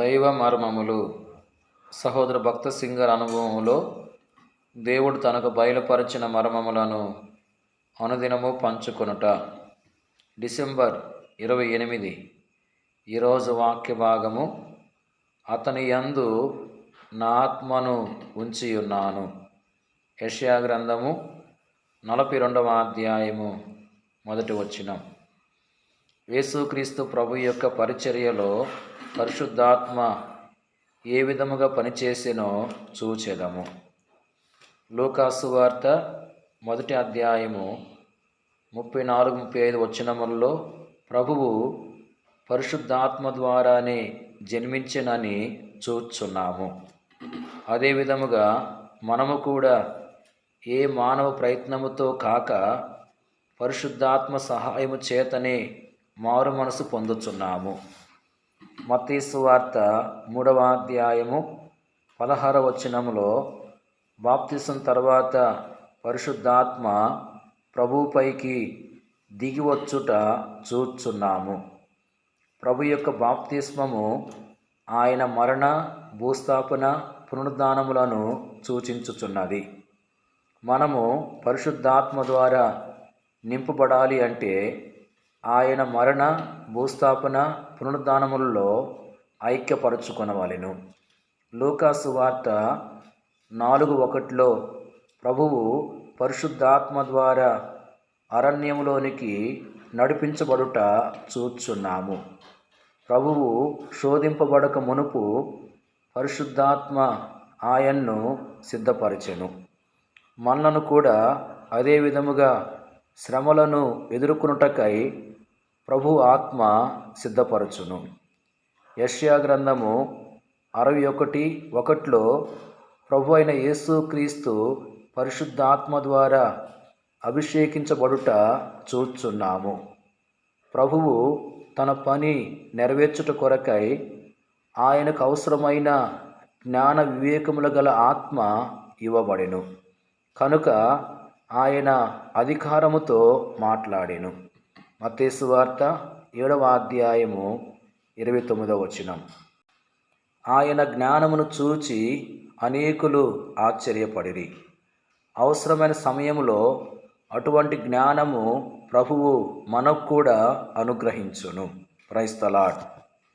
దైవ మర్మములు. సహోదర భక్త సింగర్ అనుభవంలో దేవుడు తనకు బయలుపరిచిన మర్మములను అనుదినము పంచుకొనుట. డిసెంబర్ ఇరవై ఎనిమిది ఈరోజు వాక్య భాగము. అతని యందు నా ఆత్మను ఉంచి ఉన్నాను యెషయా గ్రంథము నలభై రెండవ అధ్యాయము మొదటి వచ్చినం యేసుక్రీస్తు ప్రభు యొక్క పరిచర్యలో పరిశుద్ధాత్మ ఏ విధముగా పనిచేసినో చూచెదము. లూకాసు వార్త మొదటి అధ్యాయము ముప్పై నాలుగు ముప్పై ఐదు వచనములలో ప్రభువు పరిశుద్ధాత్మ ద్వారానే జన్మించినని చూచున్నాము. అదే విధముగా మనము కూడా ఏ మానవ ప్రయత్నముతో కాక పరిశుద్ధాత్మ సహాయము చేతనే మారు మనసు పొందుచున్నాము. మత్తీసు వార్త మూడవ అధ్యాయము పదహార వచనములో బాప్తిసం తర్వాత పరిశుద్ధాత్మ ప్రభుపైకి దిగివచ్చుట చూచున్నాము. ప్రభు యొక్క బాప్తిస్మము ఆయన మరణ భూస్థాపన పునరుద్ధానములను సూచించుచున్నది. మనము పరిశుద్ధాత్మ ద్వారా నింపబడాలి అంటే ఆయన మరణ భూస్థాపన పునరుద్ధానములలో ఐక్యపరచుకొనవలెను. లూకాసు వార్త నాలుగు ఒకటిలో ప్రభువు పరిశుద్ధాత్మ ద్వారా అరణ్యములోనికి నడిపించబడుట చూచున్నాము. ప్రభువు శోధింపబడక మునుపు పరిశుద్ధాత్మ ఆయన్ను సిద్ధపరచెను. మనలను కూడా అదే విధముగా శ్రమలను ఎదుర్కొనుటకై ప్రభు ఆత్మ సిద్ధపరచును. యష్యా గ్రంథము అరవై ఒకటి ఒకటిలో ప్రభు అయిన యేసు క్రీస్తు పరిశుద్ధాత్మ ద్వారా అభిషేకించబడుట చూచున్నాము. ప్రభువు తన పని నెరవేర్చుట కొరకై ఆయనకు అవసరమైన జ్ఞాన వివేకములు గల ఆత్మ ఇవ్వబడెను. కనుక ఆయన అధికారముతో మాట్లాడెను. మతేసు వార్త ఏడవ అధ్యాయము ఇరవై తొమ్మిదవ వచనం. ఆయన జ్ఞానమును చూచి అనేకులు ఆశ్చర్యపడిరి. అవసరమైన సమయంలో అటువంటి జ్ఞానము ప్రభువు మనకు కూడా అనుగ్రహించును. క్రైస్తలాడ్